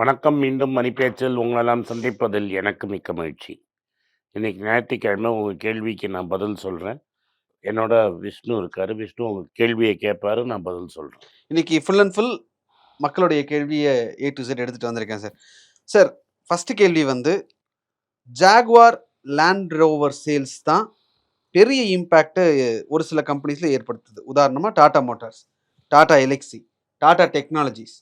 வணக்கம் மீண்டும் மணிப்பேச்சில் உங்களெல்லாம் சந்திப்பதில் எனக்கு மிக்க மகிழ்ச்சி. இன்னைக்கு ஞாயிற்றுக்கிழமை உங்கள் கேள்விக்கு நான் பதில் சொல்கிறேன் என்னோட விஷ்ணு இருக்காரு. விஷ்ணு உங்கள் கேள்வியை கேட்பாரு நான் பதில் சொல்கிறேன் இன்னைக்கு ஃபுல் அண்ட் ஃபுல் மக்களுடைய கேள்வியை ஏ டு Z எடுத்துகிட்டு வந்திருக்கேன் சார் சார் ஃபஸ்ட்டு கேள்வி வந்து ஜாகுவார் லேண்ட் ரோவர் சேல்ஸ் தான் பெரிய இம்பேக்டை ஒரு சில கம்பெனிஸில் ஏற்படுத்துது. உதாரணமாக டாடா மோட்டார்ஸ் டாடா எலெக்சி டாடா டெக்னாலஜிஸ்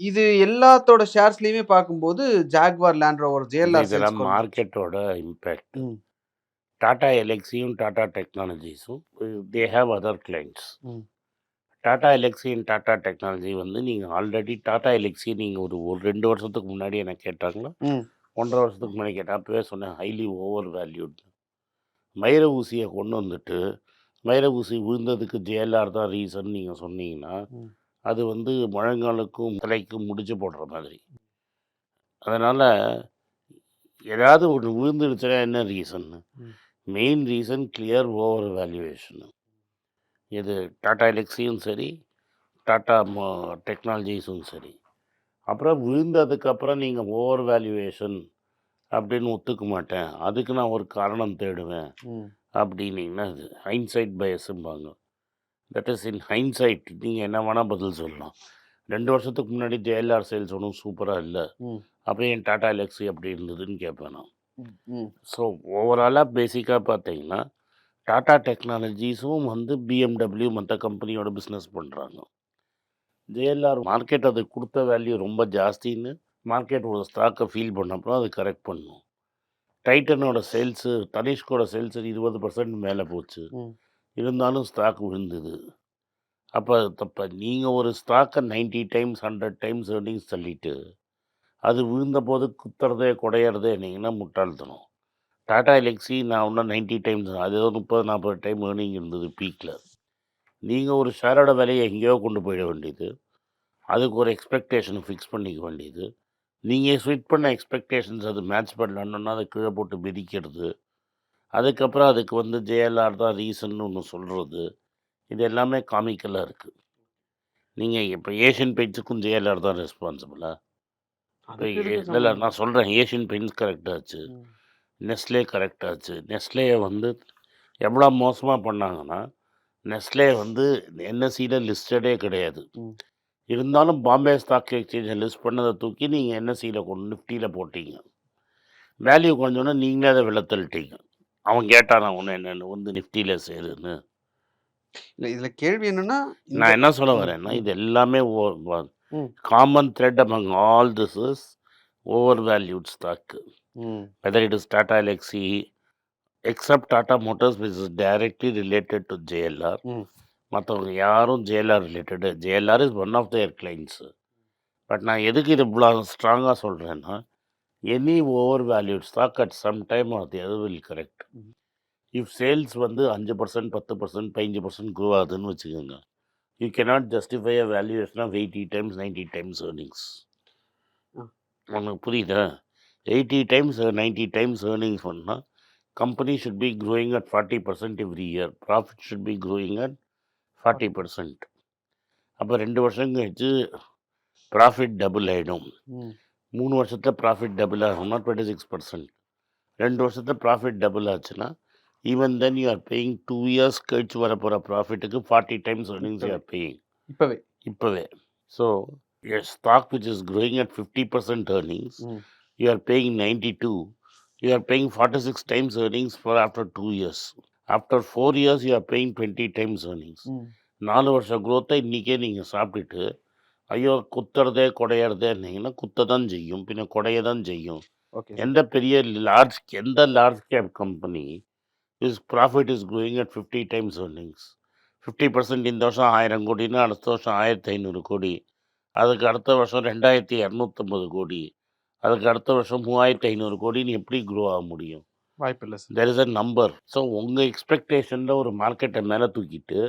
இது எல்லாத்தோட ஷேர்ஸ்லயுமே பார்க்கும்போது ஜாகுவார் லேண்ட் ரோவர் ஜேஎல்ஆர் இதெல்லாம் மார்க்கெட்டோட இம்பேக்ட். டாடா எலெக்ஸியும் Tata டெக்னாலஜிஸும் they have other clients. Tata Elxsi and Tata technology வந்து நீங்கள் ஆல்ரெடி டாடா எலெக்ஸி நீங்கள் ஒரு ஒரு ரெண்டு வருஷத்துக்கு முன்னாடி என்ன கேட்டாங்களா ஒன்றரை வருஷத்துக்கு முன்னாடி கேட்டால் அப்பவே சொன்னேன் ஹைலி ஓவர் வேல்யூட் மயிர ஊசியை கொண்டு வந்துட்டு மயிர ஊசி விழுந்ததுக்கு ஜேஎல்ஆர் தான் ரீசன் நீங்கள் சொன்னீங்கன்னா. அது வந்து முழங்காலுக்கும் தலைக்கும் முடிச்சு போடுற மாதிரி. அதனால் ஏதாவது ஒன்று விழுந்துடுச்சுன்னா என்ன reason. Main reason clear over valuation இது டாடா எலெக்ஸியும் சரி டாடா டெக்னாலஜிஸும் சரி. அப்புறம் விழுந்ததுக்கப்புறம் நீங்கள் ஓவர் வேல்யூவேஷன் அப்படின்னு ஒத்துக்க மாட்டேன். அதுக்கு நான் ஒரு காரணம் தேடுவேன். அப்படின்னீங்கன்னா அது ஹைன்சைட் பயஸும்பாங்க தட் இஸ் இன் ஹைன்சைட் நீங்கள் என்ன வேணால் பதில் சொல்லலாம். ரெண்டு வருஷத்துக்கு முன்னாடி ஜேஎல்ஆர் சேல்ஸ் ஒன்றும் சூப்பராக இல்லை. ம். அப்புறம் என் டாடா எலெக்ஸி அப்படி இருந்ததுன்னு கேட்பேன் நான். ஸோ ஓவராலாக பேசிக்காக பார்த்தீங்கன்னா டாடா டெக்னாலஜிஸும் வந்து பிஎம்டபிள்யூ மற்ற கம்பெனியோட பிஸ்னஸ் பண்ணுறாங்க ஜேஎல்ஆர் மார்க்கெட் அது கொடுத்த வேல்யூ ரொம்ப ஜாஸ்தின்னு மார்க்கெட் ஒரு ஸ்டாக்கை ஃபீல் பண்ணப்போ அது கரெக்ட் பண்ணும். டைட்டனோட சேல்ஸு தனிஷ்கோட சேல்ஸ் இருபது பர்சன்ட் மேலே போச்சு. இருந்தாலும் ஸ்டாக் விழுந்தது. அப்போ தப்ப நீங்கள் ஒரு ஸ்டாக்கை ninety times hundred times earnings தள்ளிட்டு அது விழுந்த போது குத்துறதே குடையிறதே என்னங்கன்னா முட்டாள்தனம். டாடா எலெக்ஸி நான் ஒன்றும் நைன்ட்டி டைம்ஸ் அது ஏதோ முப்பது நாற்பது டைம் ஏர்னிங் இருந்தது பீக்கில் நீங்கள் ஒரு ஷேரோட விலையை எங்கேயோ கொண்டு போயிட வேண்டியது. அதுக்கு ஒரு எக்ஸ்பெக்டேஷனை ஃபிக்ஸ் பண்ணிக்க வேண்டியது. நீங்கள் ஸ்விட் பண்ண எக்ஸ்பெக்டேஷன்ஸ் அது மேட்ச் பண்ணலன்னா அதை கீழே போட்டு மிதிக்கிறது. அதுக்கப்புறம் அதுக்கு வந்து ஜேஎல்ஆர் தான் ரீசன் ஒன்று சொல்கிறது இது எல்லாமே காமிக்கலாக இருக்குது நீங்கள் இப்போ ஏஷியன் பெயிண்ட்ஸுக்கும் ஜேஎல்ஆர் தான் ரெஸ்பான்சிபிளா? இப்போ இல்லை நான் சொல்கிறேன் ஏஷியன் பெயிண்ட்ஸ் கரெக்டாச்சு நெஸ்லே கரெக்டாச்சு நெஸ்லேயை வந்து எவ்வளோ மோசமாக பண்ணாங்கன்னா நெஸ்லே வந்து என்எஸ்சியில் லிஸ்டடே கிடையாது. இருந்தாலும் பாம்பே ஸ்டாக் எக்ஸ்சேஞ்சை லிஸ்ட் பண்ணதை தூக்கி நீங்கள் என்எஸ்சியில் கொண்டு நிஃப்டியில் போட்டீங்க. வேல்யூ கொஞ்சோன்னா நீங்களே அதை விலை தள்ளிட்டீங்க அவன் கேட்டான் ஒன்று என்னென்னு வந்து நிஃப்டியில் சேருன்னு இல்ல இதுல கேள்வி என்னன்னா நான் என்ன சொல்ல வரேன்னா. இது எல்லாமே. Common thread among all this is over valued stock hmm, whether it is Tata Elxsi, except Tata Motors, which is directly related to JLR. ம். மற்றவங்க யாரும் JLR related JLR is one of their clients but நான் எதுக்கு இது இவ்வளோ ஸ்ட்ராங்காக சொல்கிறேன்னா any over valued stock at some time அது எது வில் கரெக்ட். இஃப் சேல்ஸ் வந்து அஞ்சு பர்சன்ட் பத்து பர்சன்ட் பதினஞ்சு பர்சன்ட் க்ரோ ஆகுதுன்னு வச்சுக்கோங்க. You cannot justify a valuation of eighty times ninety times earnings. உனக்கு புரியுதா? Eighty times ninety times earnings பண்ணால் company should be growing at forty percent every year profit should be growing at forty percent அப்போ ரெண்டு வருஷம் கழிச்சு profit double ஆகிடும். மூணு வருஷத்தில் ப்ராஃபிட் டபுள் ஆகும்னா டுவெண்ட்டி சிக்ஸ் பர்சன்ட் ரெண்டு வருஷத்தில் ப்ராஃபிட் டபுள் ஆச்சுன்னா even then you are paying two years கழிச்சு வர போகிற ப்ராஃபிட்டுக்கு forty times earnings you are paying இப்பவே. இப்போவே. So stock which is growing at fifty percent earnings hmm. you are paying 92 you are paying 46 times earnings for after two years. After four years you are paying 20 times earnings. ம். நாலு வருஷம் growth-ஐ இன்றைக்கே நீங்கள் சாப்பிட்டுட்டு ஐயோ குத்துறதே குடையறதேன்னீங்கன்னா குத்த தான் செய்யும். பின்ன குடைய தான் செய்யும். எந்த பெரிய லார்ஜ் எந்த large cap company is profit is growing at fifty times earnings fifty percent இந்த வருஷம் ஆயிரம் கோடினா அடுத்த வருஷம் ஆயிரத்தி ஐநூறு கோடி. அதுக்கு அடுத்த வருஷம் ரெண்டாயிரத்தி இரநூத்தம்பது கோடி. அதுக்கு அடுத்த வருஷம் மூவாயிரத்தி ஐநூறு கோடின்னு எப்படி க்ரோ ஆக முடியும்? வாய்ப்பு இல்லை there is a number so உங்கள் எக்ஸ்பெக்டேஷனில் ஒரு மார்க்கெட்டை மேலே தூக்கிட்டு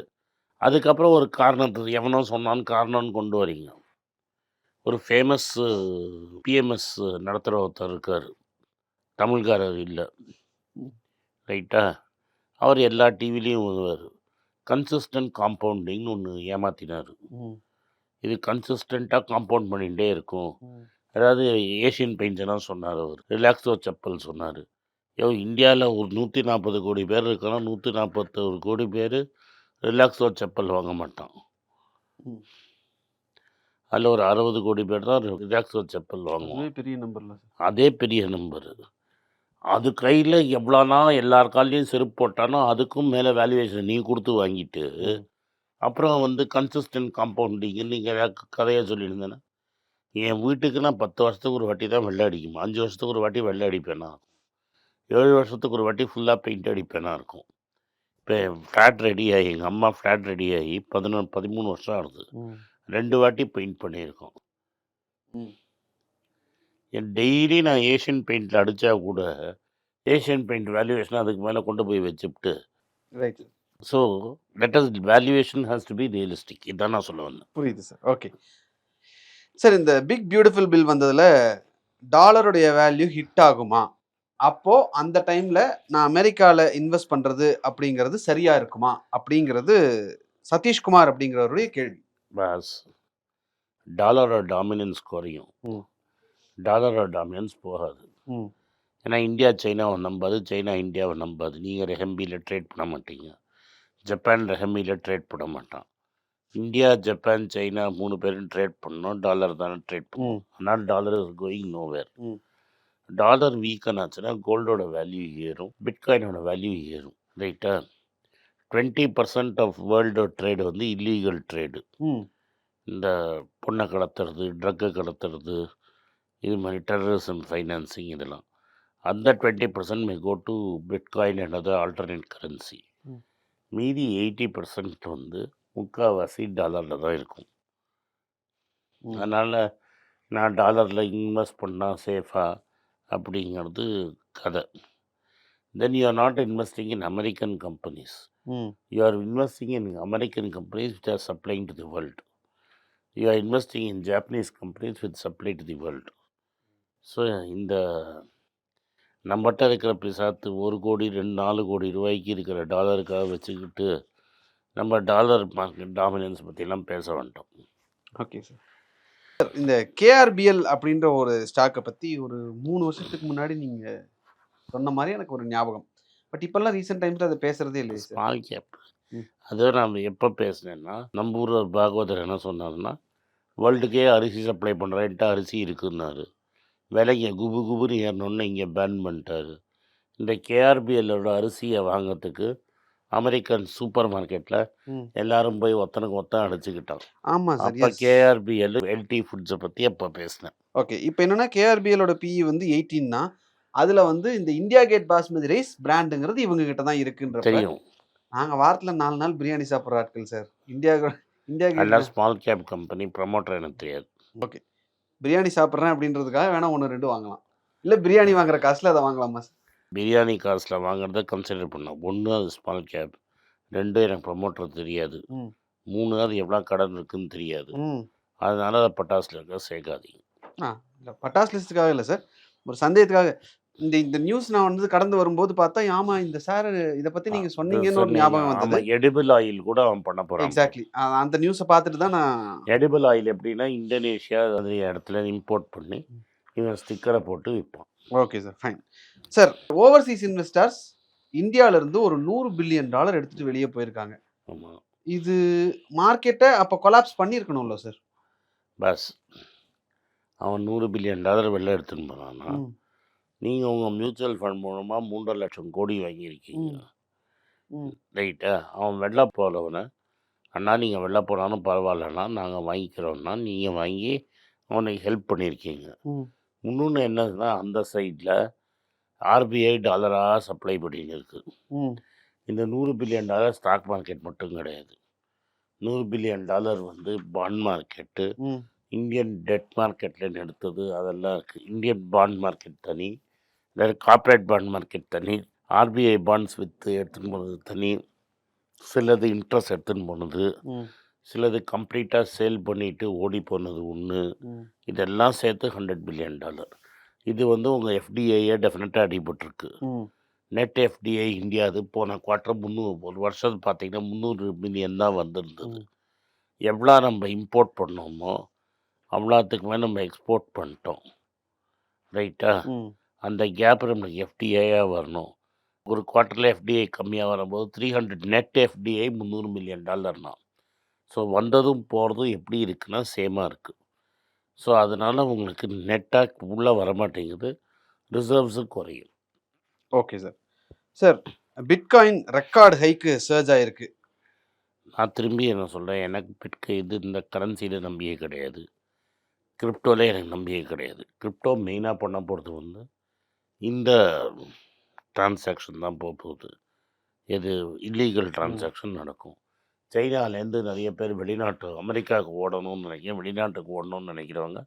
அதுக்கப்புறம் ஒரு காரணத்தை எவனோ சொன்னான்னு காரணம்னு கொண்டு வரீங்க. ஒரு ஃபேமஸ் பிஎம்எஸ் நடத்துகிற ஒருத்தர் இருக்கார். தமிழ்காரர் இல்லை. ரைட்டா? அவர் எல்லா டிவிலையும் வருவார். கன்சிஸ்டன்ட் காம்பவுண்டிங்னு ஒன்று ஏமாத்தினார். இது கன்சிஸ்டண்ட்டாக காம்பவுண்ட் பண்ணிகிட்டே இருக்கும். அதாவது ஏஷியன் பெயிண்ட்ஸ் எல்லாம் சொன்னார் அவர். ரிலாக்ஸோ செப்பல் சொன்னார். யோ இந்தியாவில் ஒரு நூற்றி நாற்பது கோடி பேர் இருக்கலாம் நூற்றி நாற்பத்தொரு கோடி பேர் ரிலாக்ஸோ செப்பல் வாங்க மாட்டான். அதில் ஒரு அறுபது கோடி பேர் தான் ரிலாக்ஸோ செப்பல் வாங்குவான். அதுவே பெரிய நம்பர்ல. சார் அதே பெரிய நம்பர். அது கையில் எவ்வளோனா எல்லார் கால்லையும் செருப்பு போட்டானோ அதுக்கும் மேலே வேல்யூவேஷன் நீ கொடுத்து வாங்கிட்டு. அப்புறம் வந்து கன்சிஸ்டன்ட் காம்பவுண்டிங் நீங்கள் கதையை சொல்லியிருந்தேன்னா என் வீட்டுக்கு நான் பத்து வருஷத்துக்கு ஒரு வாட்டி தான் வெள்ளை அடிக்கும்? அஞ்சு வருஷத்துக்கு ஒரு வாட்டி வெள்ளை அடிப்பேனா? ஏழு வருஷத்துக்கு ஒரு வாட்டி ஃபுல்லாக பெயிண்ட் அடிப்பேனா? இருக்கும். இப்போ ஃப்ளாட் ரெடி ஆகி எங்கள் அம்மா ஃப்ளாட் ரெடி ஆகி பதினொன்று பதிமூணு வருஷம் ஆகுது. ரெண்டு வாட்டி பெயிண்ட் பண்ணியிருக்கோம். என் டெய்லி நான் ஏஷியன் பெயிண்டில் அடித்தா கூட ஏஷியன் பெயிண்ட் வேல்யூவேஷன் அதுக்கு மேலே கொண்டு போய் வச்சுட்டு right so let us valuation has to be realistic இதான் நான் சொல்ல வந்தேன். புரியுது சார் ஓகே சார் இந்த பிக் பியூட்டிஃபுல் பில் வந்ததுல டாலருடைய வேல்யூ ஹிட் ஆகுமா? அப்போ அந்த டைம்ல நான் அமெரிக்கால இன்வெஸ்ட் பண்றது அப்படிங்கிறது சரியா இருக்குமா? அப்படிங்கிறது சதீஷ்குமார் அப்படிங்கிறவருடைய கேள்வி. பஸ். டாலரோட டாமினன்ஸ் குறையும். டாலரோட டாமினன்ஸ் போகாது. ஏன்னா இந்தியா சைனாவை நம்பாது சைனா இந்தியாவை நம்பாது. நீங்கள் ரெஹம்பியில் ட்ரேட் பண்ண மாட்டீங்க. ஜப்பான் ரெஹம்பியில் ட்ரேட் பண்ண மாட்டான். இந்தியா ஜப்பான் சைனா மூணு பேரும் ட்ரேட் பண்ணோம். டாலர் தானே ட்ரேட் பண்ணுவோம் ஆனால் dollar is going nowhere. Dollar weaken ஆச்சுன்னா கோல்டோட வேல்யூ ஏறும் பிட்காயினோட வேல்யூ ஏறும் ரைட்டா twenty percent of world trade வந்து இல்லீகல் ட்ரேடு. இந்த பொண்ணை கடத்துறது ட்ரக்கை கடத்துறது இது மாதிரி டெரரிசம் ஃபைனான்சிங் இதெல்லாம் அந்த twenty percent may go to bitcoin other alternate currency. மீதி எயிட்டி பர்சன்ட் வந்து முக்கால்வாசி டாலரில் தான் இருக்கும். அதனால் நான் டாலரில் இன்வெஸ்ட் பண்ணால் சேஃபா அப்படிங்கிறது கதை. Then you are not investing in American companies you are investing in American companies which are supplying to the world. You are investing in Japanese companies which supply to the world. So இந்த நம்மகிட்ட இருக்கிற பிசாத்து ஒரு கோடி ரெண்டு நாலு கோடி ரூபாய்க்கு இருக்கிற டாலருக்காக வச்சுக்கிட்டு நம்ம டாலர் மார்க்கெட் டாமினன்ஸ் பற்றிலாம் பேச வேண்டாம் ஓகே சார், இந்த கேஆர்பிஎல் அப்படின்ற ஒரு ஸ்டாக்கை பத்தி ஒரு மூணு வருஷத்துக்கு முன்னாடி நீங்க சொன்ன மாதிரி எனக்கு ஒரு ஞாபகம். பட் இப்பெல்லாம் ரீசெண்ட் டைம்ஸ்ல அதை பேசுறதே இல்லையே சார் ஸ்மால் கேப். அதை நான் எப்போ பேசினேன்னா நம்ம ஊர் பாகவதர் என்ன சொன்னாருன்னா வேர்ல்டுக்கே அரிசி சப்ளை பண்ணுறேன்ட்டு அரிசி இருக்குன்னாரு. விலைங்க குபு குபுன்னு ஏறணுன்னு இங்கே பேன் பண்ணிட்டாரு. இந்த கேஆர்பிஎல்லோட அரிசியை வாங்கிறதுக்கு அமெரிக்கன் சூப்பர் மார்க்கெட்டில். எல்லாரும் போய் ஒத்தனுக்கு ஒத்தன் அடிச்சுக்கிட்டான். ஆமா சார் அப்போ கேஆர்பிஎல் எல்டி ஃபுட்ஸை பற்றி அப்போ பேசினேன். ஓகே இப்போ என்னன்னா கேஆர்பிஎலோட பிஇ வந்து எயிட்டீன் தான். அதுல வந்து இந்த இந்தியா கேட் பாஸ்மதி ரைஸ் பிராண்டுங்கிறது இவங்க கிட்ட தான் இருக்குன்றப்ப தெரியும். நாங்க வாரத்துல நாலு நாள் பிரியாணி சாப்பிட்ற ஆட்கள் sir. India India gate small cap company promoter எனக்கு தெரியாது. பிரியாணி சாப்பிட்றேன் அப்படின்றதுக்காக வேணா ஒன்று ரெண்டு வாங்கலாம். இல்ல பிரியாணி வாங்குற காசுல அதை வாங்கலாமா சார்? பிரியாணி காசில் வாங்குறத கன்சிடர் பண்ணேன் ஒன்று அது ஸ்மால் கேப் ரெண்டு எனக்கு ப்ரமோட்டர் தெரியாது. மூணு அது எவ்வளோ கடன் இருக்குன்னு தெரியாது. அதனால அதை பட்டாசில் இருக்க சேர்க்காதீங்க. ஆ இல்லை பட்டாஸ் லிஸ்ட்டுக்காக இல்லை சார் ஒரு சந்தேகத்துக்காக. இந்த இந்த நியூஸ் நான் வந்து கடந்து வரும்போது பார்த்தா ஆமா இந்த சார் இதை பத்தி நீங்க சொன்னீங்கன்னு ஒரு ஞாபகம் வந்தது. எடிபிள் ஆயில் கூட அவன் பண்ண போகிறான் எக்ஸாக்ட்லி அந்த நியூஸை பார்த்துட்டு தான் நான் எடிபிள் ஆயில் எப்படின்னா இந்தோனேஷியா அது இடத்துல இம்போர்ட் பண்ணி இவன் ஸ்டிக்கரை போட்டு விற்பான் okay sir fine sir overseas investors இந்தியால இருந்து ஒரு நூறு பில்லியன் டாலர் எடுத்துட்டு வெளியே போயிருக்காங்க. ஆமாம் இது மார்க்கெட்டை அப்போ கொலாப்ஸ் பண்ணியிருக்கணும்ல சார்? பஸ் அவன் நூறு பில்லியன் டாலர் வெளில எடுத்துன்னு போனான்னா நீங்கள் உங்கள் மியூச்சுவல் ஃபண்ட் மூலமாக மூன்றரை லட்சம் கோடி வாங்கியிருக்கீங்க. ம். ரைட்டா அவன் வெளில போகிறவனை அண்ணா நீங்கள் வெளில போனாலும் பரவாயில்லண்ணா நாங்கள் வாங்கிக்கிறோம்னா நீங்கள் வாங்கி அவனுக்கு ஹெல்ப் பண்ணியிருக்கீங்க. இன்னொன்று என்னதுன்னா அந்த சைடில் ஆர்பிஐ டாலராக சப்ளை பண்ணின்னு இருக்கு. ம். இந்த நூறு பில்லியன் டாலர் ஸ்டாக் மார்க்கெட் மட்டும் கிடையாது. நூறு பில்லியன் டாலர் வந்து பாண்ட் மார்க்கெட்டு இந்தியன் டெட் மார்க்கெட்டில் எடுத்தது அதெல்லாம் இருக்குது இந்தியன் பாண்ட் மார்க்கெட் தனி கார்ப்பரேட் பாண்ட் மார்க்கெட் தனி ஆர்பிஐ பாண்ட்ஸ் விற்று எடுத்துன்னு போனது தனி சிலது இன்ட்ரெஸ்ட் எடுத்துன்னு போனது சிலது கம்ப்ளீட்டாக சேல் பண்ணிட்டு ஓடி போனது ஒன்று இதெல்லாம் சேர்த்து ஹண்ட்ரட் பில்லியன் டாலர். இது வந்து உங்கள் எஃப்டிஐயே டெஃபினட்டாக அடிபட்டிருக்கு. நெட் எஃப்டிஐ இந்தியா அது போன குவார்ட்டர் முந்நூறு ஒரு வருஷம் பார்த்தீங்கன்னா முந்நூறு மில்லியன் தான் வந்திருந்தது. எவ்வளோ நம்ம இம்போர்ட் பண்ணோமோ அவ்வளோத்துக்குமே நம்ம எக்ஸ்போர்ட் பண்ணிட்டோம். ரைட்டா அந்த கேப் நம்மளுக்கு எஃப்டிஐயாக வரணும். ஒரு குவார்ட்டரில் எஃப்டிஐ கம்மியாக வரும்போது த்ரீ ஹண்ட்ரட் நெட் எஃப்டிஐ முந்நூறு மில்லியன் டாலர்னா ஸோ வந்ததும் போகிறதும் எப்படி இருக்குன்னா சேமாக இருக்குது ஸோ அதனால் உங்களுக்கு நெட்டாக உள்ளே வரமாட்டேங்குது. ரிசர்வ்ஸும் குறையும். Okay sir sir bitcoin record haiku surge ஆயிருக்கு. நான் திரும்பி என்ன சொல்கிறேன் எனக்கு பிட்க இது இந்த கரன்சியில் நம்பிக்கை கிடையாது. கிரிப்டோவில் எனக்கு நம்பிக்கை கிடையாது. கிரிப்டோ மெயினாக பண்ண போகிறது வந்து இந்த டிரான்சாக்ஷன் தான் போக போகுது. எது இல்லீகல் டிரான்சாக்ஷன் நடக்கும். சைனாலேருந்து நிறைய பேர் வெளிநாட்டு அமெரிக்காவுக்கு ஓடணும்னு நினைக்கிறேன். வெளிநாட்டுக்கு ஓடணும்னு நினைக்கிறவங்க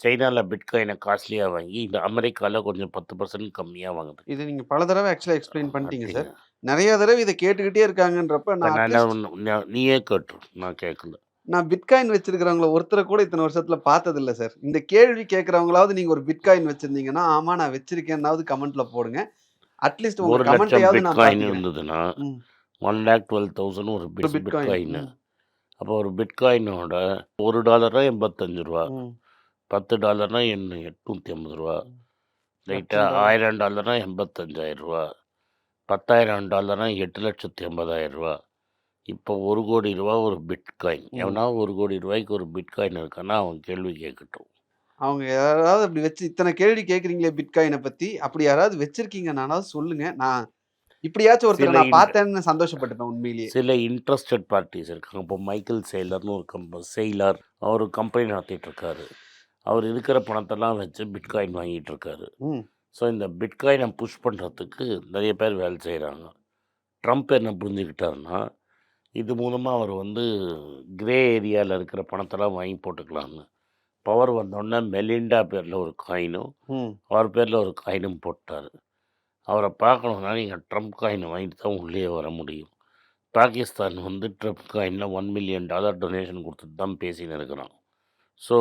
சைனாவில் பிட்காயினை காஸ்ட்லியாக வாங்கி இந்த அமெரிக்காவில் கொஞ்சம் பத்து பர்சன்ட் கம்மியாக வாங்குது. இது நீங்க பல தடவை ஆக்சுவலாக எக்ஸ்பிளைன் பண்ணிட்டீங்க சார். நிறைய தடவை இதை கேட்டுக்கிட்டே இருக்காங்கன்றப்ப நான் என்ன நீயே கேட்டு நான் கேட்கல நான் பிட்காயின் வச்சிருக்கிறவங்கள ஒருத்தரை கூட இத்தனை வருஷத்துல பார்த்தது இல்ல சார். இந்த கேள்வி கேட்கறவங்களாவது நீங்க ஒரு பிட்காயின் வச்சிருந்தீங்கன்னா ஆமா நான் வச்சிருக்கேன்னாவது கமெண்ட்ல போடுங்க. அட்லீஸ்ட் ஒரு லட்சம் பிட்காயின். இருந்ததுன்னா. ஒன் லேக் டுவெல் தௌசண்ட் ஒரு பிட் பிட்காயின் அப்போ ஒரு பிட்காயினோட ஒரு டாலர்னா எண்பத்தஞ்சு ரூபா. பத்து டாலர்னா என்ன? எட்நூற்றி ஐம்பது ரூபா. ரைட்டா லட்சம் டாலர். ஆயிரம் டாலர்னா எண்பத்தஞ்சாயிரம் ரூபா. பத்தாயிரம் டாலர்னா எட்டு லட்சத்தி எண்பதாயிரம் ரூபா. இப்போ ஒரு கோடி ரூபா ஒரு பிட்காயின். எவனா ஒரு கோடி ரூபாய்க்கு ஒரு பிட்காயின் இருக்கான்னா அவன் கேள்வி கேட்கட்டும் அவங்க யாராவது அப்படி வச்சு இத்தனை கேள்வி கேக்குறீங்களே பிட்காயினை பத்தி. அப்படி யாராவது வச்சிருக்கீங்கன்னாவது சொல்லுங்க. நான் இப்படியாச்சும் ஒருத்தரை நான் பார்த்தேன்னு சந்தோஷப்பட்டுப்பேன் உண்மையிலேயே. சில இன்ட்ரெஸ்டட் பார்ட்டிஸ் இருக்காங்க. இப்போ மைக்கேல் செயலர்னு ஒரு கம்ப செயலர் அவர் கம்பெனி நடத்திட்டு இருக்காரு அவர் இருக்கிற பணத்தெல்லாம் வச்சு பிட்காயின் வாங்கிட்டு இருக்காரு ஸோ இந்த பிட்காயினை புஷ் பண்ணுறதுக்கு நிறைய பேர் வேலை செய்கிறாங்க ட்ரம்ப் என்ன புரிஞ்சுக்கிட்டாருன்னா இது மூலமாக அவர் வந்து கிரே ஏரியாவில் இருக்கிற பணத்தெல்லாம் வாங்கி போட்டுக்கலாம்னு. பவர் வந்தோடனே மெலிண்டா பேரில் ஒரு காயினும் அவர் பேரில் ஒரு காயினும் போட்டார். அவரை பார்க்கணுன்னா நீங்கள் ட்ரம்ப் காயினை வாங்கிட்டு தான் உள்ளே வர முடியும். பாகிஸ்தான் வந்து ட்ரம்ப் காயினில் ஒன் மில்லியன் டாலர் டொனேஷன் கொடுத்துட்டு தான் பேசின்னு இருக்கிறான். ஸோ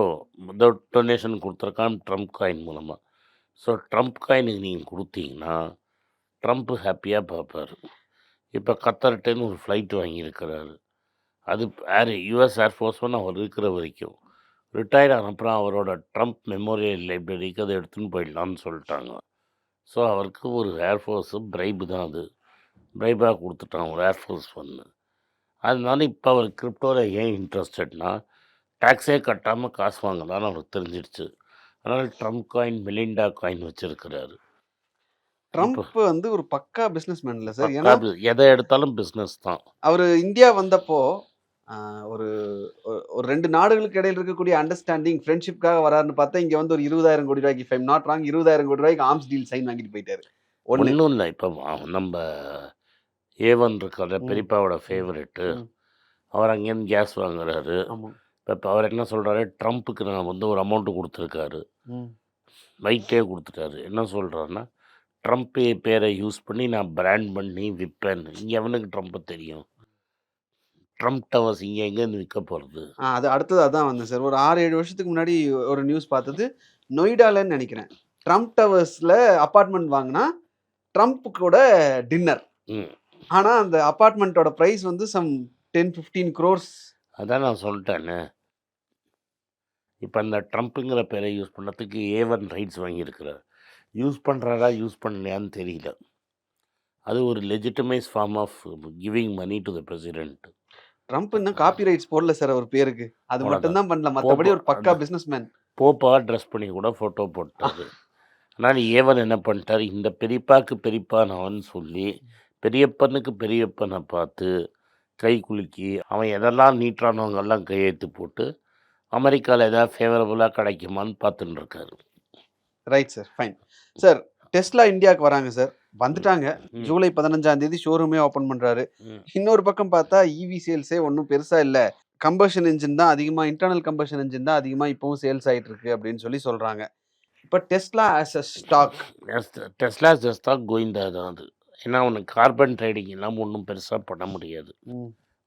டொனேஷன் கொடுத்துருக்கான் ட்ரம்ப் காயின் மூலமாக ஸோ ட்ரம்ப் காயினுக்கு நீங்கள் கொடுத்தீங்கன்னா ட்ரம்ப் ஹாப்பியாக பார்ப்பார். இப்போ கத்தர்ட்டேன்னு ஒரு ஃப்ளைட் வாங்கியிருக்கிறாரு. அது air US air force one அவர் இருக்கிற வரைக்கும். ரிட்டையர்ட் ஆனப்புறம் அவரோட ட்ரம்ப் மெமோரியல் லைப்ரரிக்கு அதை எடுத்துன்னு போயிடலாம்னு சொல்லிட்டாங்க. ஸோ அவருக்கு ஒரு ஏர்ஃபோர்ஸு பிரைபு தான் அது. பிரைபாக கொடுத்துட்டான் ஒரு ஏர்ஃபோர்ஸ் ஒன்று அதனால இப்போ அவர் கிரிப்டோவில் ஏன் இன்ட்ரெஸ்டட்னா டேக்ஸே கட்டாமல் காசு வாங்கலாம்னு அவருக்கு தெரிஞ்சிடுச்சு. அதனால் ட்ரம்ப் காயின் மெலிண்டா காயின் வச்சுருக்கிறாரு. ட்ரம்ப் வந்து ஒரு பக்கா பிசினஸ் மேன்ல சார். ஏன்னா எதை எடுத்தாலும் பிஸ்னஸ் தான். அவர் இந்தியா வந்தப்போ ஒரு ஒரு- ரெண்டு நாடுகளுக்கு இடையில இருக்கக்கூடிய அண்டர்ஸ்டாண்டிங் ஃப்ரெண்ட்ஷிப்காக வராருன்னு பார்த்தா இங்க வந்து ஒரு இருபதாயிரம் கோடி ரூபாய்க்கு ஃபைவ் நாட் ராங் இருபதாயிரம் கோடி ரூபாய்க்கு ஆர்ம்ஸ் டீல் சைன் வாங்கிட்டு போயிட்டாரு. ஒன்றும் இல்லை. இப்போ நம்ம ஏவன் இருக்கார ம். பெரியப்பாவோட ஃபேவரெட்டு. அவர் அங்கேருந்து கேஸ் வாங்குறாரு. இப்போ அவர் என்ன சொல்கிறாரு ட்ரம்ப்புக்கு நான் வந்து ஒரு அமௌண்ட்டு கொடுத்துருக்காரு. ம். ரைட்டே கொடுத்துட்டாரு. என்ன சொல்கிறாருன்னா ட்ரம்ப் பேரை யூஸ் பண்ணி நான் பிராண்ட் பண்ணி விற்பேன் இங்கே எவனுக்கு ட்ரம்ப்பை தெரியும்? ட்ரம்ப் டவர்ஸ் இங்கே எங்கேருந்து விற்க போகிறது ஆ, அது அடுத்தது அதான் வந்தேன் சார். ஒரு ஆறு ஏழு வருஷத்துக்கு முன்னாடி ஒரு நியூஸ் பார்த்தது. நொய்டாலன்னு நினைக்கிறேன். ட்ரம்ப் டவர்ஸ்ல அப்பார்ட்மெண்ட் வாங்கினா ட்ரம்ப் கூட டின்னர் ம். ஆனா அந்த அப்பார்ட்மெண்ட்டோட பிரைஸ் வந்து சம் டென் ஃபிஃப்டீன் க்ரோர்ஸ் அதான் நான் சொல்லிட்டேனே. இப்போ அந்த ட்ரம்ப்புங்கிற பேரை யூஸ் பண்ணதுக்கு ஏவன் ரைட்ஸ் வாங்கியிருக்கிறார். யூஸ் பண்ணுறாரா யூஸ் பண்ணலையான்னு தெரியல. அது ஒரு legitimise form of giving money to the president Trump இன்னும் காப்பி ரைட்ஸ் போடல சார் அவர் பேருக்கு. அது. மட்டும் தான் பண்ணல. மற்றபடி ஒரு பக்கா பிசினஸ் மேன் போப்பாக ட்ரெஸ் பண்ணி கூட ஃபோட்டோ போட்டாரு. ஆனால் ஏவன் என்ன பண்ணிட்டார்? இந்த பெரியப்பாக்கு பெரியப்பானவன் சொல்லி பெரியப்பனுக்கு பெரியப்பனை பார்த்து கை குலுக்கி அவன் எதெல்லாம் நீட்டானவங்கெல்லாம் கையெழுத்து போட்டு அமெரிக்காவில் எதாவது ஃபேவரபுளாக கிடைக்குமான்னு பார்த்துட்டு இருக்காரு. Right sir fine sir Tesla இந்தியாவுக்கு வராங்க சார் வந்துட்டாங்க. ஜூலை பதினஞ்சாம் தேதி ஷோரூமே ஓபன் பண்றாரு. இன்னொரு பக்கம் பார்த்தா இவி சேல்ஸே ஒன்றும் பெருசா இல்ல. கம்பஷன் இன்ஜின் தான் அதிகமா இன்டர்னல் கம்பஷன் இன்ஜின் தான் அதிகமா இப்பவும் சேல்ஸ் ஆயிட்டு இருக்கு அப்படின்னு சொல்லி சொல்றாங்க. இப்போ Tesla as a stock Tesla just தான் கோயிந்தா தான் அது. ஏன்னா அவனுக்கு கார்பன் ட்ரேடிங் இல்லாமல் ஒன்றும் பெருசாக பண்ண முடியாது.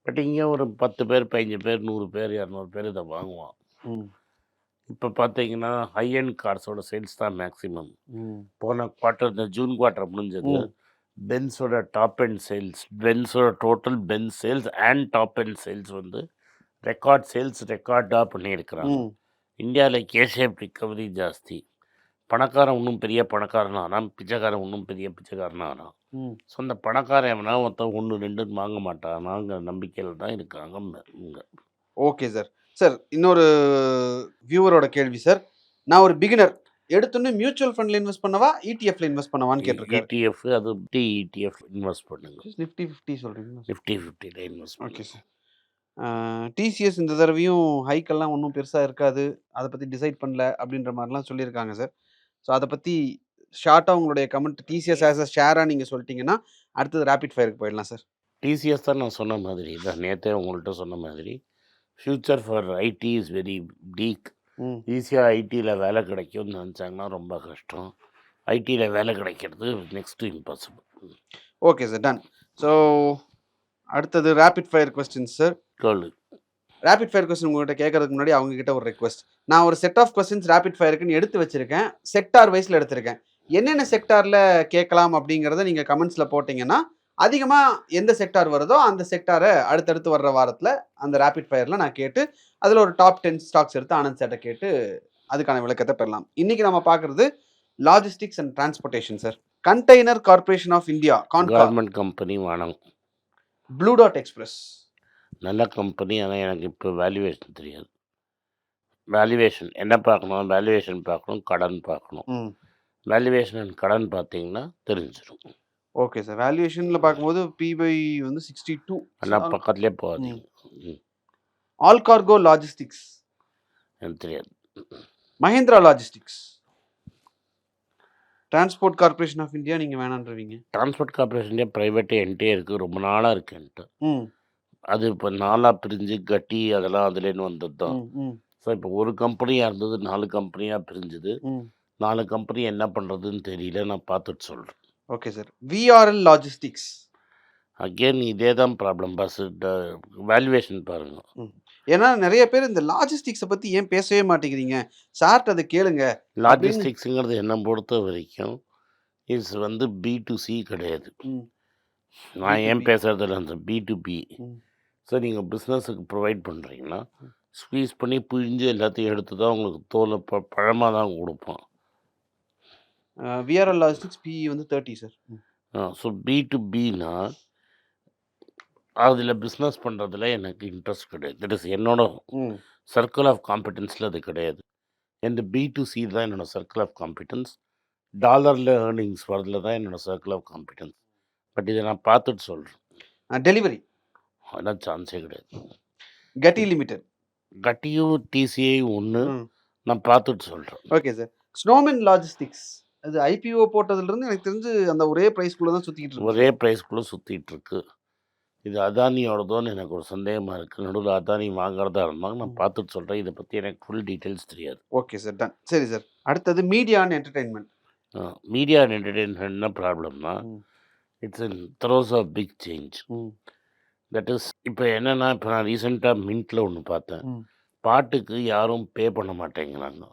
பட் இங்கே ஒரு பத்து பேர் பதினஞ்சு பேர் நூறு பேர் இரநூறு பேர் இதை வாங்குவான். இப்போ பார்த்தீங்கன்னா ஹை அண்ட் கார்ஸோட சேல்ஸ் தான் மேக்ஸிமம் போன குவார்ட்டர் இந்த ஜூன் குவார்ட்டர் முடிஞ்சது. பென்ஸோட top end sales பென்ஸோட total Benz sales and top end sales வந்து ரெக்கார்ட் சேல்ஸ் ரெக்கார்டாக பண்ணியிருக்கிறாங்க. இந்தியாவில் கேஷேப் ரிக்கவரி ஜாஸ்தி. பணக்காரன் இன்னும் பெரிய பணக்காரன் ஆனான் பிச்சைக்காரன் இன்னும் பெரிய பிச்சைக்காரன் ஆனான் ம். ஸோ அந்த பணக்காரன் எவனா ஒருத்தன் ஒன்று ரெண்டுன்னு வாங்க மாட்டானாங்கிற நம்பிக்கையில் தான் இருக்காங்க இங்கே ஓகே சார். சார் இன்னொரு வியூவரோட கேள்வி சார். நான் ஒரு பிகினர் எடுத்தோன்னே மியூச்சுவல் ஃபண்ட்ல இன்வெஸ்ட் பண்ணவா E இடிஎஃப்ல இன்வெஸ்ட் பண்ணவான்னு கேட்டிருக்காரு. இடிஎஃப் E அது டி இடிஎஃப் இன்வெஸ்ட் பண்ணுங்க. நிஃப்டி ஃபிஃப்டி சொல்றீங்களா ஃபிஃப்டி ஃபிஃப்டியில் இன்வெஸ்ட் ஓகே சார். டிசிஎஸ் இந்த தடவையும் ஹைக்கெல்லாம் ஒன்றும் பெருசாக இருக்காது. அதை பற்றி டிசைட் பண்ணல அப்படின்ற மாதிரிலாம் சொல்லியிருக்காங்க சார். ஸோ அதை பற்றி ஷார்ட்டாக உங்களுடைய கமெண்ட் டிசிஎஸ் ஆஸ் அ ஷேராக நீங்கள் சொல்லிட்டீங்கன்னா அடுத்தது ரேபிட் ஃபயருக்கு போயிடலாம் சார். டிசிஎஸ் தான் நான் சொன்ன மாதிரி. தான் நேற்றே உங்கள்கிட்ட சொன்ன மாதிரி. Future for IT is very டீக். ஈஸியாக ஐடியில் வேலை கிடைக்கும்னு நினச்சாங்கன்னா ரொம்ப கஷ்டம். ஐடியில் வேலை கிடைக்கிறது next impossible okay sir done so அடுத்தது ரேபிட் ஃபயர் கொஸ்டின் சார் கேளு ரேபிட் ஃபயர் கொஸ்டின் உங்கள்கிட்ட கேட்கறதுக்கு முன்னாடி அவங்க கிட்ட ஒரு ரெக்வஸ்ட் நான் ஒரு செட் ஆஃப் கொஸ்டின்ஸ் ரேபிட் ஃபயருக்குன்னு எடுத்து வச்சிருக்கேன். செக்டார் வைஸில் எடுத்திருக்கேன். என்னென்ன செக்டாரில் கேட்கலாம் அப்படிங்கிறத நீங்கள் கமெண்ட்ஸில் போட்டிங்கன்னா அதிகமாக எந்த செக்டார் வருதோ அந்த செக்டாரை அடுத்தடுத்து வர்ற வாரத்தில் அந்த ரேபிட் ஃபயரில் நான் கேட்டு அதில் ஒரு டாப் டென் ஸ்டாக்ஸ் எடுத்து ஆனந்த் சேட்டை கேட்டு அதுக்கான விளக்கத்தை பெறலாம். இன்னைக்கு நம்ம பார்க்குறது logistics and transportation sir container corporation of India government company வேணும் ப்ளூ டாட் எக்ஸ்பிரஸ் நல்ல கம்பெனி ஆனால் எனக்கு இப்போ வேல்யூவேஷன் தெரியாது. வேல்யூவேஷன் என்ன பார்க்கணும்? வேல்யூவேஷன் பார்க்கணும் கடன் பார்க்கணும். வேல்யூவேஷன் அண்ட் கடன் பார்த்தீங்கன்னா தெரிஞ்சிடும் ஓகே சார். வேல்யூவேஷனில் பார்க்கும்போது பிபை வந்து சிக்ஸ்டி டூ ஆனால் பக்கத்துலேயே போகாதீங்க. ம், ஆல் கார்கோ லாஜிஸ்டிக்ஸ் எனக்கு தெரியாது. Mahindra logistics transport corporation of India நீங்கள் வேணான்றவீங்க டிரான்ஸ்போர்ட் கார்பரேஷன்லேயே ப்ரைவேட்டே என்கிட்டே இருக்குது ரொம்ப நாளாக இருக்கு என்கிட்ட. ம். அது இப்போ நாலாக பிரிஞ்சு கட்டி அதெல்லாம் அதுலேருந்து வந்தது தான் ஸோ இப்போ ஒரு கம்பெனியாக இருந்தது நாலு கம்பெனியாக பிரிஞ்சுது. நாலு கம்பெனி என்ன பண்ணுறதுன்னு தெரியல. நான் பார்த்துட்டு சொல்கிறேன் okay sir VRL logistics again இதே தான் ப்ராப்ளம் பஸ் வேல்யூவேஷன் பாருங்கள் ஏன்னா நிறைய பேர் இந்த லாஜிஸ்டிக்ஸை பற்றி ஏன் பேசவே மாட்டேங்கிறீங்க? சார்ட் அதை கேளுங்க. லாஜிஸ்டிக்ஸுங்கிறது என்னை பொறுத்த வரைக்கும் இஸ் வந்து பி டு சி கிடையாது. நான் ஏன் B2B. பேசுறதில்ல அந்த பி டு பி. ஸோ நீங்கள் பிஸ்னஸுக்கு ப்ரொவைட் பண்ணுறீங்கன்னா ஸ்குவீஸ் பண்ணி பிழிஞ்சு எல்லாத்தையும் எடுத்து தான் உங்களுக்கு தோலை ப பழமாக தான் கொடுப்போம். விஆர்எல் லாஜிஸ்டிக்ஸ் பிஇ வந்து thirty sir so B to பினா அதில் பிஸ்னஸ் பண்ணுறதுல எனக்கு இன்ட்ரெஸ்ட் கிடையாது. தட் இஸ் என்னோட சர்க்கிள் ஆஃப் காம்பிடன்ஸில் அது கிடையாது. இந்த பி டு சி தான் என்னோட சர்க்கிள் ஆஃப் காம்பிடன்ஸ் டாலரில் ஏர்னிங்ஸ் வரதுல தான் என்னோட சர்க்கிள் ஆஃப் காம்பிடன்ஸ் பட் இதை நான் பார்த்துட்டு சொல்கிறேன் டெலிவரி அதெல்லாம் சான்ஸே கிடையாது. கட்டி லிமிடெட் கட்டியும் டிசிஐ ஒன்று நான் பார்த்துட்டு சொல்கிறேன் ஓகே சார் ஸ்னோமென் லாஜிஸ்டிக்ஸ் அது ஐபிஓ போட்டதுலேருந்து எனக்கு தெரிஞ்சு அந்த ஒரே ப்ரைஸ்க்குள்ளே தான் சுற்றிக்கிட்டு இருக்கு. ஒரே ப்ரைஸ்க்குள்ளே சுற்றிட்டு இருக்கு. இது அதானியோடதோன்னு எனக்கு ஒரு சந்தேகமாக இருக்குது நடுவில் அதானி வாங்குறதா இருந்தாங்க நான் பார்த்துட்டு சொல்கிறேன் இதை பற்றி எனக்கு ஃபுல் டீட்டெயில்ஸ் தெரியாது. ஓகே சார் டன் சரி சார் அடுத்தது media and entertainment media and entertainment என்ன ப்ராப்ளம்னா. It's in throes of big change hmm. That is இப்போ என்னென்னா இப்போ நான் ரீசெண்டாக மின்ட்டில் ஒன்று பார்த்தேன். பாட்டுக்கு யாரும் பே பண்ண மாட்டேங்கிறாங்க.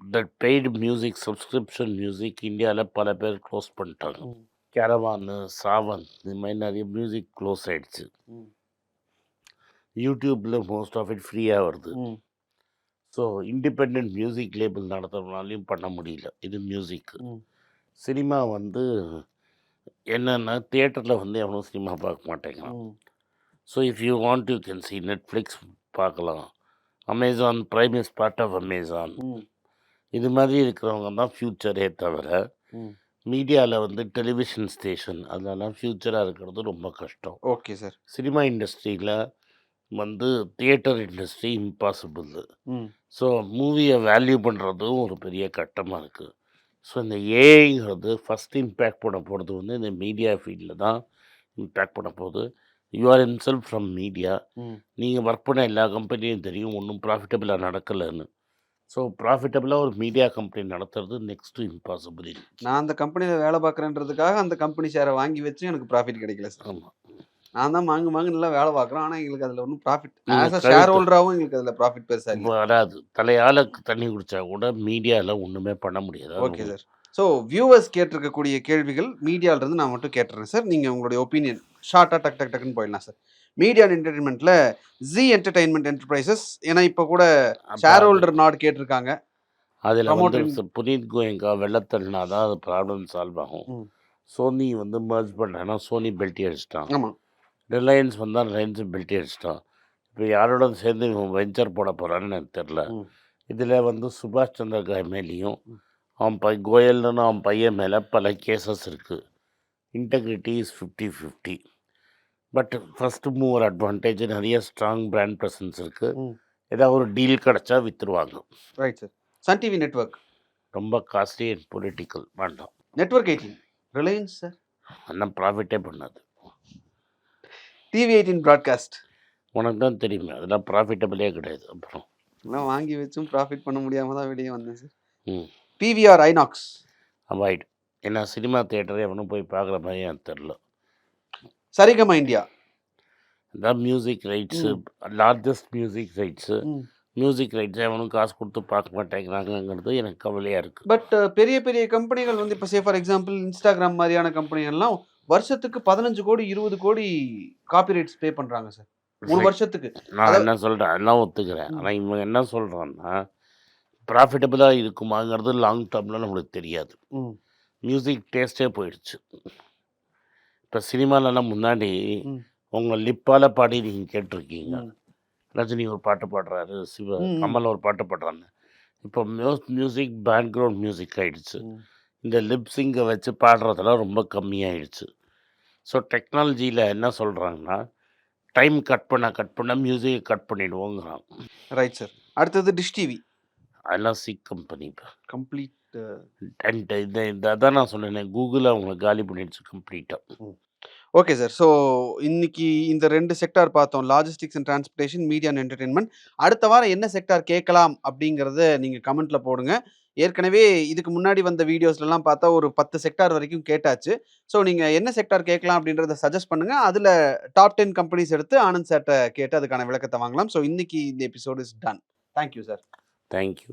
That paid music subscription music இந்தியாவில் பல பேர் க்ளோஸ் பண்ணிட்டாங்க. கேரவானு சாவன் இது மாதிரி நிறைய மியூசிக் க்ளோஸ் ஆயிடுச்சு. ம். யூடியூப்பில் மோஸ்ட் ஆஃப் இட் ஃப்ரீயாக வருது. ஸோ இண்டிபெண்ட் மியூசிக் லேபிள் நடத்துறதுனாலையும் பண்ண முடியல. இது மியூசிக்கு. சினிமா வந்து என்னென்னா தியேட்டரில் வந்து எவனும் சினிமா பார்க்க மாட்டேங்கிறான். So if you want you can see Netflix பார்க்கலாம். Amazon Prime is part of Amazon இது மாதிரி இருக்கிறவங்க தான் ஃப்யூச்சரே தவிர மீடியாவில் வந்து டெலிவிஷன் ஸ்டேஷன் அதெல்லாம் ஃப்யூச்சராக இருக்கிறது ரொம்ப கஷ்டம். Okay sir. சினிமா இண்டஸ்ட்ரியில் வந்து தியேட்டர் இண்டஸ்ட்ரி இம்பாசிபிள் ஸோ மூவியை வேல்யூ பண்ணுறதும் ஒரு பெரிய கட்டமாக இருக்குது ஸோ இந்த ஏஐங்கிறது ஃபஸ்ட் இம்பேக்ட் பண்ண போகிறது வந்து இந்த மீடியா ஃபீல்டில் தான் இம்பேக்ட் பண்ண போகுது. You are in self from media நீங்கள் ஒர்க் பண்ண எல்லா கம்பெனியும் தெரியும். ஒன்றும் ப்ராஃபிட்டபிளாக நடக்கலைன்னு. ஸோ ப்ராஃபிட்டபிளாக ஒரு மீடியா கம்பெனி நடத்துறது நெக்ஸ்ட்டு இம்பாசிபிள் நான் அந்த கம்பெனியில் வேலை பார்க்குறேன்றதுக்காக அந்த கம்பெனி ஷேரை வாங்கி வச்சு எனக்கு ப்ராஃபிட் கிடைக்கல சார் ஆமாம் நான் தான் மாங்கு மாங்கு நல்லா வேலை பார்க்குறோம் ஆனால் எங்களுக்கு அதில் ஒன்றும் ப்ராஃபிட் ஆஸ் அ ஷேர் ஹோல்டராகவும் எங்களுக்கு அதில் ப்ராஃபிட் பெருசாக வராது. தலையால தண்ணி குடிச்சா கூட மீடியாவில் ஒன்றுமே பண்ண முடியாது. ஓகே சார் ஸோ வியூவர்ஸ் கேட்டிருக்கக்கூடிய கேள்விகள் மீடியாவிலிருந்து நான் மட்டும் கேட்டுறேன் சார் நீங்கள் உங்களுடைய ஒப்பீனியன் ஷார்ட்டாக டக் டக் டக்குன்னு போயிடலாம் சார் மீடியா அண்ட் என்டர்டைன்மெண்ட்ல ஜி என்டர்டைன்மெண்ட் என்டர்பிரைசஸ் ஏன்னா இப்போ கூட ஷேர் ஹோல்டர் நாட் கேட்டிருக்காங்க. அதில் வந்து புனீத் கோயங்கா வெள்ளத்தல்னா தான் அது ப்ராப்ளம் சால்வ் ஆகும். சோனி வந்து மர்ஜ் பண்ணுறாங்கன்னா சோனி பெல்ட்டி அடிச்சிட்டான். ஆமா. ரிலையன்ஸ் வந்தால் ரிலையன்ஸ் பெல்ட்டி அடிச்சிட்டான். இப்போ யாரோட சேர்ந்து இவன் வெஞ்சர் போட போகிறான்னு எனக்கு தெரில. இதில் வந்து சுபாஷ் சந்திர மேலேயும். அவன் பை கோயல்னு அவன் பையன் மேலே பல கேசஸ் இருக்குது integrity is fifty fifty but first mover advantage நிறைய ஸ்ட்ராங் பிராண்ட் ப்ரெசன்ஸ் இருக்குது. ஏதாவது ஒரு டீல் கிடச்சா விற்றுருவாங்க right sir. Sun TV network. ரொம்ப காஸ்ட்லி அண்ட் பொலிட்டிக்கல் வேண்டாம். Network eighteen. Reliance sir. ஆனால் ப்ராஃபிட்டே பண்ணாது. டிவி எயிட்டீன் ப்ராட்காஸ்ட் உனக்கு தான் தெரியுமே அதெல்லாம் ப்ராஃபிட்டபிளே கிடையாது. அப்புறம். எல்லாம் வாங்கி வச்சும் ப்ராஃபிட் பண்ண முடியாம தான் வெளியே வந்தேன் சார். ம். PVR INOX avoid. ஏன்னா சினிமா தேட்டரே எவனும் போய் பார்க்குற மாதிரி எனக்கு தெரில சரிகமா இந்தியா? அதான் music rights largest music rights music rights எவனும் காசு கொடுத்து பார்க்க மாட்டேங்கிறாங்கங்கிறது எனக்கு கவலையாக இருக்குது பட் பெரிய பெரிய கம்பெனிகள் வந்து இப்போ சே ஃபார் எக்ஸாம்பிள் இன்ஸ்டாகிராம் மாதிரியான கம்பெனிகள்லாம் வருஷத்துக்கு பதினஞ்சு கோடி இருபது கோடி காப்பிரைட்ஸ் பே பண்றாங்க சார் ஒரு வருஷத்துக்கு. நான் என்ன சொல்கிறேன் அதெல்லாம் ஒத்துக்கிறேன். ஆனால் இவன் என்ன சொல்கிறான்னா ப்ராஃபிட்டபுளாக இருக்குமாங்கிறது லாங் டேர்மில் நம்மளுக்கு தெரியாது. மியூசிக் டேஸ்ட்டே போயிடுச்சு. இப்போ சினிமாலலாம் முன்னாடி. உங்கள் லிப்பால் பாடி நீங்கள் கேட்டிருக்கீங்க. ரஜினி ஒரு பாட்டு பாடுறாரு சிவ. கமல் ஒரு பாட்டு பாடுறாங்க இப்போ மியூஸ் மியூசிக் பேக்ரவுண்ட் மியூசிக் ஆயிடுச்சு ம். இந்த லிப்ஸிங்கை வச்சு பாடுறதெல்லாம் ரொம்ப கம்மியாயிடுச்சு ஸோ டெக்னாலஜியில் என்ன சொல்கிறாங்கன்னா டைம் கட் பண்ண கட் பண்ண மியூசிக்கை கட் பண்ணிடுவோங்கிறாங்க ரைட் சார் அடுத்தது டிஷ் டிவி அதெல்லாம் சிக் கம்பெனி இப்போ கம்ப்ளீட் அண்ட் இந்த இந்த அதான் நான் சொன்னேன் கூகுள் அவங்கள காலி பண்ணிடுச்சு கம்ப்ளீட்டாக ஓகே சார். ஸோ இன்னைக்கு இந்த ரெண்டு செக்டார் பார்த்தோம். Logistics and transportation media and entertainment. அடுத்த வாரம் என்ன செக்டார் கேட்கலாம் அப்படிங்கிறத நீங்கள் கமெண்ட்டில் போடுங்க. ஏற்கனவே இதுக்கு முன்னாடி வந்த வீடியோஸ்லலாம் பார்த்தா ஒரு பத்து செக்டார் வரைக்கும் கேட்டாச்சு. ஸோ நீங்கள் என்ன செக்டார் கேட்கலாம் அப்படின்றத சஜஸ்ட் பண்ணுங்கள் அதில் டாப் டென் கம்பெனிஸ் எடுத்து ஆனந்த் சார்ட்ட கேட்டு அதுக்கான விளக்கத்தை வாங்கலாம். ஸோ இன்னைக்கு இந்த episode is done. Thank you sir thank you